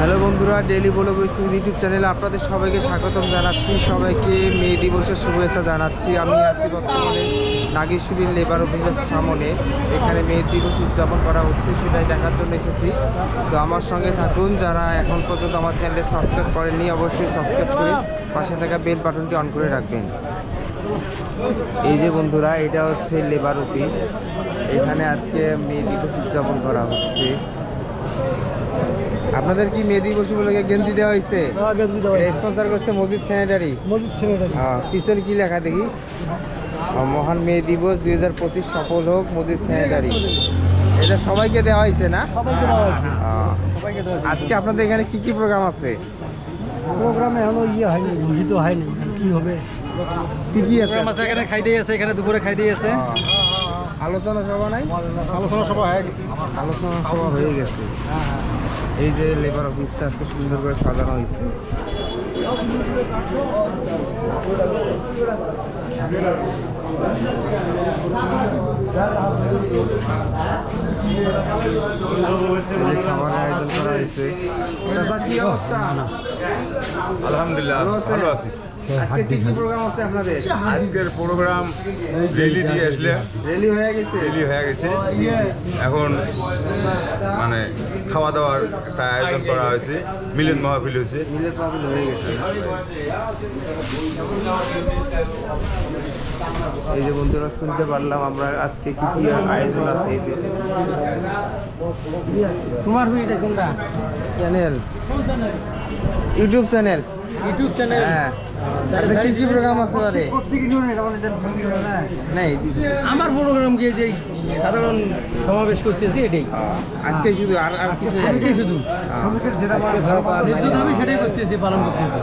Hello বন্ধুরা daily বলো two YouTube চ্যানেলে আপনাদের সবাইকে স্বাগতম জানাচ্ছি। সবাইকে মে দিবসের শুভেচ্ছা জানাচ্ছি। আমি আছি বর্তমানে নাগেশ্বরীর লেবার অফিসের সামনে। এখানে মে দিবস উদযাপন করা হচ্ছে, সেটাই দেখার জন্য এসেছি। তো আমার সঙ্গে থাকুন, যারা এখন পর্যন্ত আমার চ্যানেলে সাবস্ক্রাইব করেননি, অবশ্যই সাবস্ক্রাইব করে পাশে থাকা বেল বাটনটি অন করে রাখবেন। এই যে বন্ধুরা, এটা হচ্ছে লেবার অফিস এখানে আজকে মে দিবস উদযাপন করা হচ্ছে। আপনাদের কি মে দিবস উপলক্ষে গেঞ্জি দেওয়া হয়েছে? হ্যাঁ, গেঞ্জি দেওয়া হয়েছে। স্পন্সর করছে মসজিদ স্যানিটারি মসজিদ ছেলেটারি পিছনে কি লেখা দেখি? মহান মে দিবস দুই হাজার পঁচিশ সফল হোক মসজিদ স্যানিটারি এটা সবাইকে দেওয়া হয়েছে না? সবাইকে দেওয়া হয়েছে। আহ, সবাইকে দেওয়া হয়েছে। আজকে আপনাদের এখানে কি কি প্রোগ্রাম আছে? প্রোগ্রামে এখনও ইয়ে হয়নি ঘোষিত হয়নি। কি হবে? কি কি আছে? এখানে খাইতে আছে এখানে দুপুরে খাইতে আছে। আলোচনা সভা নাই? আলোচনা সভা হয়ে গেছে। আলোচনা সভা হয়ে গেছে। এই যে লেবার অফিসটা আজকে সুন্দর করে সাজানো হয়েছে। খাবারের আয়োজন করা হয়েছে। কি অবস্থা? আলহামদুলিল্লাহ? ভালো আছি। আজকে কি কি প্রোগ্রাম আছে আপনাদের? আজকের প্রোগ্রাম রেলি দিয়ে আসলে রেলি হয়ে গেছে? রেলি হয়ে গেছে। এখন মানে খাওয়া দাওয়ার একটা আয়োজন করা হয়েছে। মিলন মাহফিল হয়েছে। মিলে পাবিল হয়ে গেছে। এই যে বন্ধুরা শুনতে পারলাম আমরা আজকে কি কি আয়োজন আছে তোমার ভিডিওটা কোনটা? Channel YouTube channel YouTube channel হ্যাঁ। আচ্ছা কি কি প্রোগ্রাম আছে বারে নাই। আমার প্রোগ্রাম গিয়ে যে সাধারণ সমাবেশ করতেছি এটাই। আজকে শুধু আর আর কিছু আজকে শুধু। শ্রমিকের যেটা আমি সেটাই করতেছি পালন করতেছি।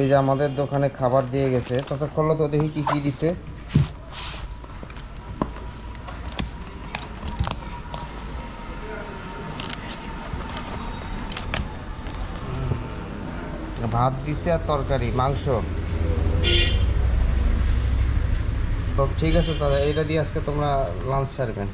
এই যে আমাদের দোকানে খাবার দিয়ে গেছে। তাছাড়া খোলো তো দেখি কি কি দিছে? ভাত দিছে আর তরকারি, মাংস। তো ঠিক আছে দাদা এইটা দিয়ে আজকে তোমরা লাঞ্চ সারবেন।